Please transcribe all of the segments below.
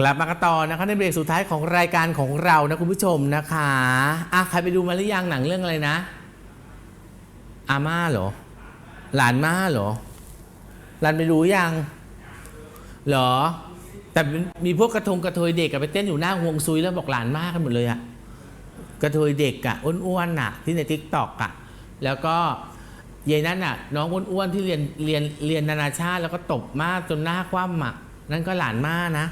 กลับมากันต่อนะคะในเบรกสุดท้ายของรายการของเรานะคุณผู้ชมนะคะอะใครไปดูมาหรือยังหนังเรื่องอะไรนะ อาม่าเหรอ หลานม่าเหรอหลานไปดูยังเหรอ แต่มีพวกกระทงกระเทยเด็กอะไปเต้นอยู่หน้าห่วงซุยแล้วบอกหลานม่ากันหมดเลยอะกระเทยเด็กอะอ้วนๆอะที่ในทิกตอกอะแล้วก็เยายนั่นอะน้องอ้วนๆที่เรียนเรียนเรียนนานาชาติ แล้วก็ตบมากจนหน้าคว่ำอะนั่นก็หลานม่านะ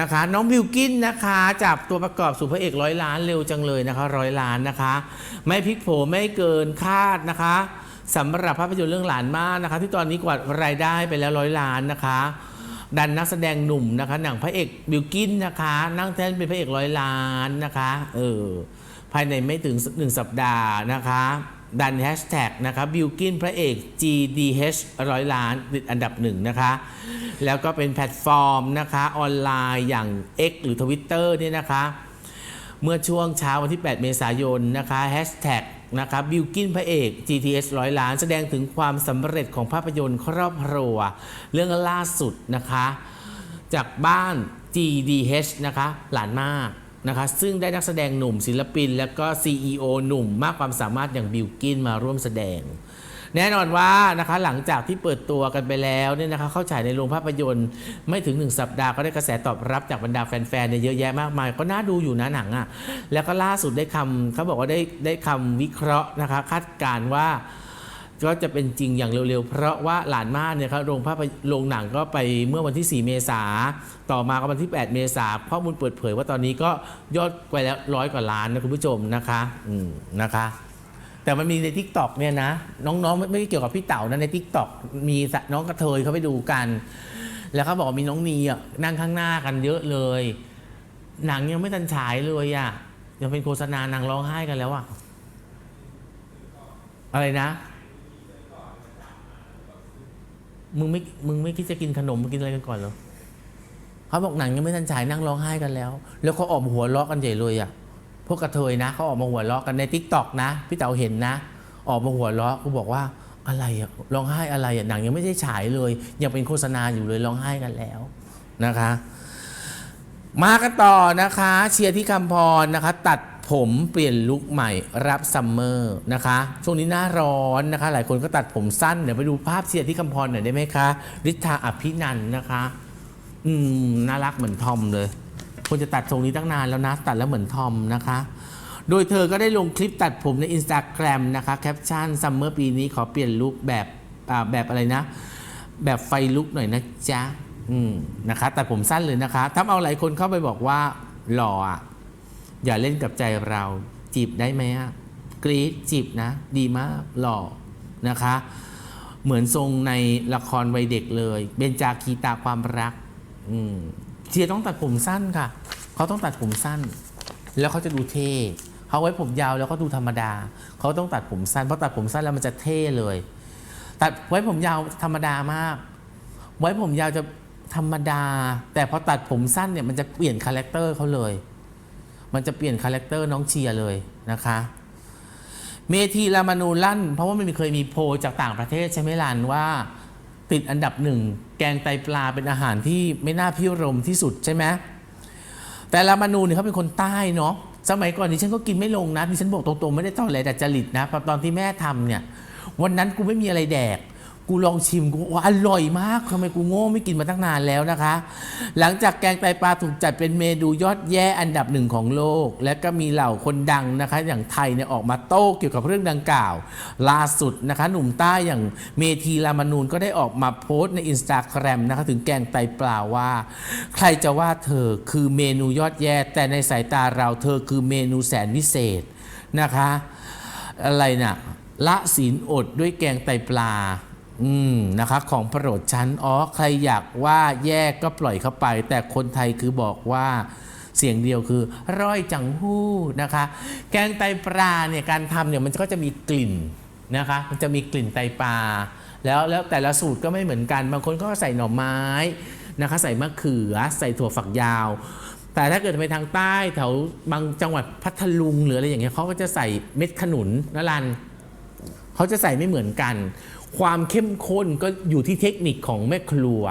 นะคะ น้องบิวกินนะคะจับตัวประกอบสู่พระเอกร้อยล้านเร็วจังเลยนะคะร้อยล้านนะคะ ไม่พลิกโผไม่เกินคาดนะคะสำหรับภาพยนตร์เรื่องหลานมากนะคะ ที่ตอนนี้กวาดรายได้ไปแล้วร้อยล้านนะคะ ดันนักแสดงหนุ่มนะคะหนังพระเอกบิวกินนะคะ นั่งแท่นเป็นพระเอกร้อยล้านนะคะเออภายในไม่ถึงหนึ่งสัปดาห์นะคะดันแฮชแท็กนะคะบิวกินพระเอก GDH ร้อยล้านติดอันดับหนึ่งนะคะ แล้วก็เป็นแพลตฟอร์มนะคะออนไลน์อย่าง X หรือ Twitter เนี่ยนะคะ เมื่อช่วงเช้าวันที่ 8 เมษายนนะคะแฮชแท็กนะคะบิวกินพระเอก GTS ร้อยล้านแสดงถึงความสำเร็จของภาพยนตร์ครอบครัว เรื่องล่าสุดนะคะ จากบ้าน GDH นะคะหลานมากนะคะซึ่งได้นักแสดงหนุ่มศิลปิน และก็ CEO หนุ่มมากความสามารถอย่างบิวกินมาร่วมแสดง แน่นอนว่านะคะหลังจากที่เปิดตัวกันไปแล้วเนี่ยนะคะเข้าฉายในโรงภาพยนตร์ไม่ถึง 1 สัปดาห์ก็ได้กระแสตอบรับจากบรรดาแฟนๆเนี่ยเยอะแยะมากมาย ก็น่าดูอยู่นะหนังอะ่ะแล้วก็ล่าสุดได้คำเขาบอกว่าได้ได้คำวิเคราะห์นะคะคาดการณ์ว่าก็จะเป็นจริงอย่างเร็วๆ เพราะว่าหลานมาเนี่ยครับโรงภาพยโรงหนังก็ไปเมื่อวันที่ 4 เมษา ต่อมาก็วันที่ 8 เมษาข้อมูลเปิดเผยว่าตอนนี้ก็ยอดไปแล้วร้อยกว่าล้านนะคุณผู้ชมนะคะ อืมนะคะ แต่มันมีใน t ิ k t o k เนี่ยนะ น้องๆไม่ไม่เกี่ยวกับพี่เต๋านะใน t ิ k t o k มีน้องกระเทยเขาไปดูกัน แล้วเขาบอกว่ามีน้องนีอะนั่งข้างหน้ากันเยอะเลย หนังยังไม่ทันฉายเลยอะยังเป็นโฆษณานางร้องไห้กันแล้วอะอะไรนะ มึงไม่มึงไม่คิดจะกินขนมมึงกินอะไรกันก่อนเหรอเขาบอกหนังยังไม่ทันฉายนั่งร้องไห้กันแล้ว แล้วเขาออกมหัวเราะกันใหญ่เลยอะ วกกระเทยนะเขาออกมาหัวเราะกันในทิกตอกนะ พี่เต๋าเห็นนะ ออกมาหัวเราะกูบอกว่าอะไรอะร้องไห้อะไรอะหนังยังไม่ได้ฉายเลย ยังเป็นโฆษณาอยู่เลยร้องไห้กันแล้วนะคะ มากันต่อนะคะ เชียร์ที่คำพรนะคะ ตัดผมเปลี่ยนลุคใหม่รับซัมเมอร์นะคะ ช่วงนี้หน้าร้อนนะคะ หลายคนก็ตัดผมสั้นเดี๋ยวไปดูภาพเชียร์ที่คำพรหน่อยได้ไหมคะริธาอภินันนะคะ อืมน่ารักเหมือนทอมเลย ควรจะตัดทรงนี้ตั้งนานแล้วนะ ตัดแล้วเหมือนทอมนะคะ โดยเธอก็ได้ลงคลิปตัดผมใน Instagram นะคะ แคปชั่นซัมเมอร์ปีนี้ขอเปลี่ยนลุคแบบแบบอะไรนะ แบบไฟลุกหน่อยนะจ๊ะอืมนะคะตัดผมสั้นเลยนะคะทำเอาหลายคนเข้าไปบอกว่าหล่ออะอย่าเล่นกับใจเราจีบได้ไหมอะกรีดจีบนะ ดีมากหล่อนะคะ เหมือนทรงในละครวัยเด็กเลย เบญจาคีตาความรัก อืม เชียต้องตัดผมสั้นค่ะ เขาต้องตัดผมสั้น แล้วเขาจะดูเท่เขาไว้ผมยาวแล้วก็ดูธรรมดา เขาต้องตัดผมสั้น เพราะตัดผมสั้นแล้วมันจะเท่เลย ตัดไว้ผมยาวธรรมดามาก ไว้ผมยาวจะธรรมดา แต่พอตัดผมสั้นเนี่ยมันจะเปลี่ยนคาแรคเตอร์เขาเลย มันจะเปลี่ยนคาแรคเตอร์น้องเชียเลยนะคะเมทีรามานูลั่น เพราะว่ามันมีเคยมีโพจากต่างประเทศใช่ไหมลันว่า ติดอันดับหนึ่งแกงไตปลาเป็นอาหารที่ไม่น่าพิรมที่สุดใช่ไหมแต่ลามานูเนี่ยเขาเป็นคนใต้เนาะสมัยก่อนดิฉันก็กินไม่ลงนะดิฉันบอกตรงๆไม่ได้ตอนอะไรแต่จริตนะพราะตอนที่แม่ทำเนี่ย วันนั้นกูไม่มีอะไรแดก กูลองชิมกูว่าอร่อยมากทำไมกูโง่ไม่กินมาตั้งนานแล้วนะคะ หลังจากแกงไตปลาถูกจัดเป็นเมนูยอดแย่อันดับหนึ่งของโลก และก็มีเหล่าคนดังนะคะ อย่างไทยเนี่ยออกมาโต้เกี่ยวกับเรื่องดังกล่าว ล่าสุดนะคะ หนุ่มใต้อย่างเมทีรามานูนก็ได้ออกมาโพสต์ในอินสตาแกรมนะคะถึงแกงไตปลาว่า ใครจะว่าเธอคือเมนูยอดแย่แต่ในสายตาเราเธอคือเมนูแสนวิเศษนะคะ อะไรนะ่ะละศีลอดด้วยแกงไตปลา อืมนะคะของโปรดชั้นอ๋อใครอยากว่าแยกก็ปล่อยเข้าไป แต่คนไทยคือบอกว่าเสียงเดียวคือร้อยจังหู้นะคะ แกงไตปลาเนี่ยการทำเนี่ยมันก็จะมีกลิ่นนะคะ มันจะมีกลิ่นไตปลาแล้วแล้วแต่ละสูตรก็ไม่เหมือนกัน บางคนก็ใส่หน่อไม้นะคะ ใส่มะเขือใส่ถั่วฝักยาว แต่ถ้าเกิดไปทางใต้แถวบางจังหวัดพัทลุงหรืออะไรอย่างเงี้ยเขาก็จะใส่เม็ดขนุนนะลันเขาจะใส่ไม่เหมือนกัน ความเข้มข้นก็อยู่ที่เทคนิคของแม่ครัว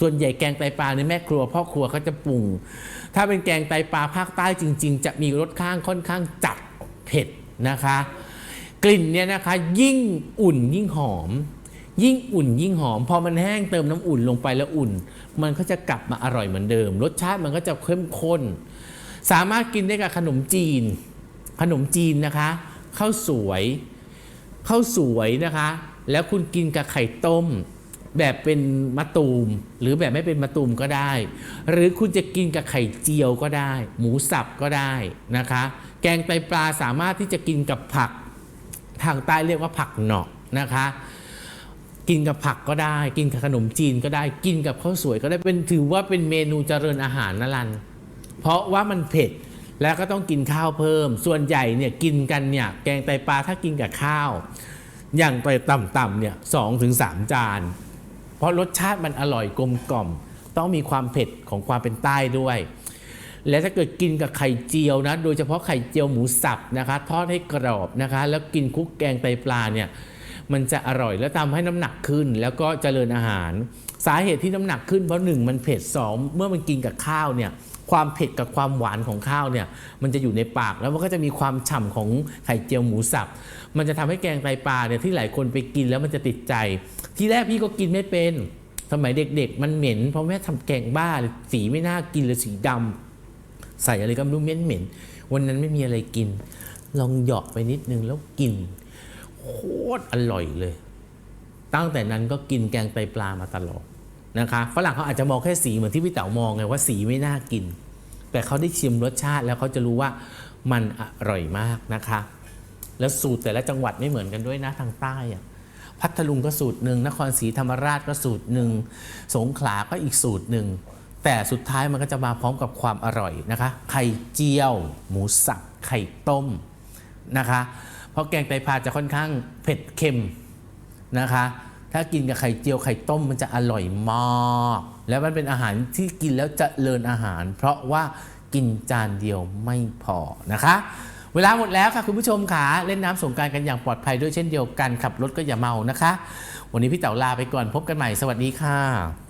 ส่วนใหญ่แกงไตปลาในแม่ครัวพ่อครัวเขาจะปรุง ถ้าเป็นแกงไตปลาภาคใต้จริง ๆ จะมีรสข้างค่อนข้างจัดเผ็ดนะคะ กลิ่นเนี่ยนะคะยิ่งอุ่นยิ่งหอม ยิ่งอุ่นยิ่งหอม พอมันแห้งเติมน้ำอุ่นลงไปแล้วอุ่น มันก็จะกลับมาอร่อยเหมือนเดิม รสชาติมันก็จะเข้มข้น สามารถกินได้กับขนมจีน ขนมจีนนะคะข้าวสวยข้าวสวยนะคะ แล้วคุณกินกับไข่ต้ม แบบเป็นมะตูม หรือแบบไม่เป็นมะตูมก็ได้ หรือคุณจะกินกับไข่เจียวก็ได้ หมูสับก็ได้นะคะ แกงไตปลาสามารถที่จะกินกับผัก ทางใต้เรียกว่าผักหนอกนะคะกินกับผักก็ได้ กินกับขนมจีนก็ได้กินกับข้าวสวยก็ได้เป็นถือว่าเป็นเมนูเจริญอาหารนะลัน เพราะว่ามันเผ็ดแล้วก็ต้องกินข้าวเพิ่ม ส่วนใหญ่เนี่ยกินกันเนี่ยแกงไตปลาถ้ากินกับข้าว อย่างไปต่ำๆเนี่ยสองถึงสามจาน เพราะรสชาติมันอร่อยกลมกล่อม ต้องมีความเผ็ดของความเป็นใต้ด้วย และถ้าเกิดกินกับไข่เจียวนะ โดยเฉพาะไข่เจียวหมูสับนะคะ ทอดให้กรอบนะคะ แล้วกินคุกแกงไตปลาเนี่ย มันจะอร่อย แล้วทำให้น้ำหนักขึ้น แล้วก็เจริญอาหาร สาเหตุที่น้ำหนักขึ้นเพราะหนึ่งมันเผ็ดสองเมื่อมันกินกับข้าวเนี่ยความเผ็ดกับความหวานของข้าวเนี่ยมันจะอยู่ในปากแล้วมันก็จะมีความฉ่ำของไข่เจียวหมูสับมันจะทำให้แกงไตปลาเนี่ยที่หลายคนไปกินแล้วมันจะติดใจ ที่แรกพี่ก็กินไม่เป็นสมัยเด็กๆ มันเหม็นเพราะแม่ทำแกงบ้าเลยสีไม่น่ากินเลยสีดำใส่อะไรก็ไม่รู้เหม็นเหม็นๆวันนั้นไม่มีอะไรกิน ลองหยาะไปนิดนึงแล้วกิน โคตรอร่อยเลย ตั้งแต่นั้นก็กินแกงไตปลามาตลอดนะคะฝรั่งเขาอาจจะมองแค่สีเหมือนที่พี่เต๋ามองไงว่าสีไม่น่ากิน แต่เขาได้ชิมรสชาติแล้วเขาจะรู้ว่ามันอร่อยมากนะคะ แล้วสูตรแต่ละจังหวัดไม่เหมือนกันด้วยนะทางใต้อะพัทลุงก็สูตรหนึ่งนครศรีธรรมราชก็สูตรหนึ่งสงขลาก็อีกสูตรหนึ่งแต่สุดท้ายมันก็จะมาพร้อมกับความอร่อยนะคะ ไข่เจียว หมูสับไข่ต้มนะคะ ราะแกงไตปลาจะค่อนข้างเผ็ดเค็มนะคะ ถ้ากินกับไข่เจียวไข่ต้มมันจะอร่อยมาก แล้วมันเป็นอาหารที่กินแล้วจะเลินอาหาร เพราะว่ากินจานเดียวไม่พอนะคะ เวลาหมดแล้วค่ะคุณผู้ชมค่ะเล่นน้ำสงการกันอย่างปลอดภัยด้วยเช่นเดียวกันขับรถก็อย่าเมานะคะ วันนี้พี่เต๋าลาไปก่อนพบกันใหม่สวัสดีค่ะ